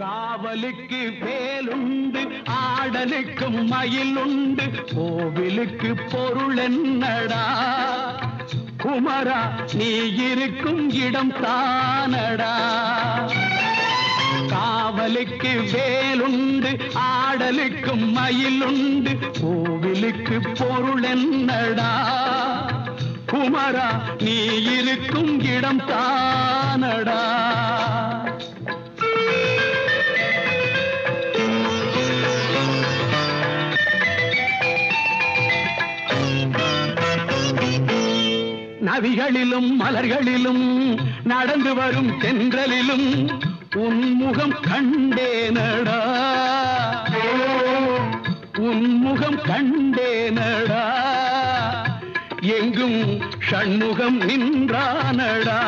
காவலுக்கு வேலுண்டு ஆடலுக்கும் மயில் உண்டு கோவிலுக்கு பொருள் என்னடா? குமரா நீ இருக்கும் இடம் தானடா? காவலுக்கு வேலுண்டு ஆடலுக்கும் மயில் உண்டு கோவிலுக்கு பொருள் என்னடா? குமரா நீ இருக்கும் இடம் தான் நவிகளிலும் மலர்களிலும் நடந்து வரும் தென்றலிலும் உன்முகம் கண்டேனடா உன்முகம் கண்டேனடா எங்கும் ஷண்முகம் நின்றானடா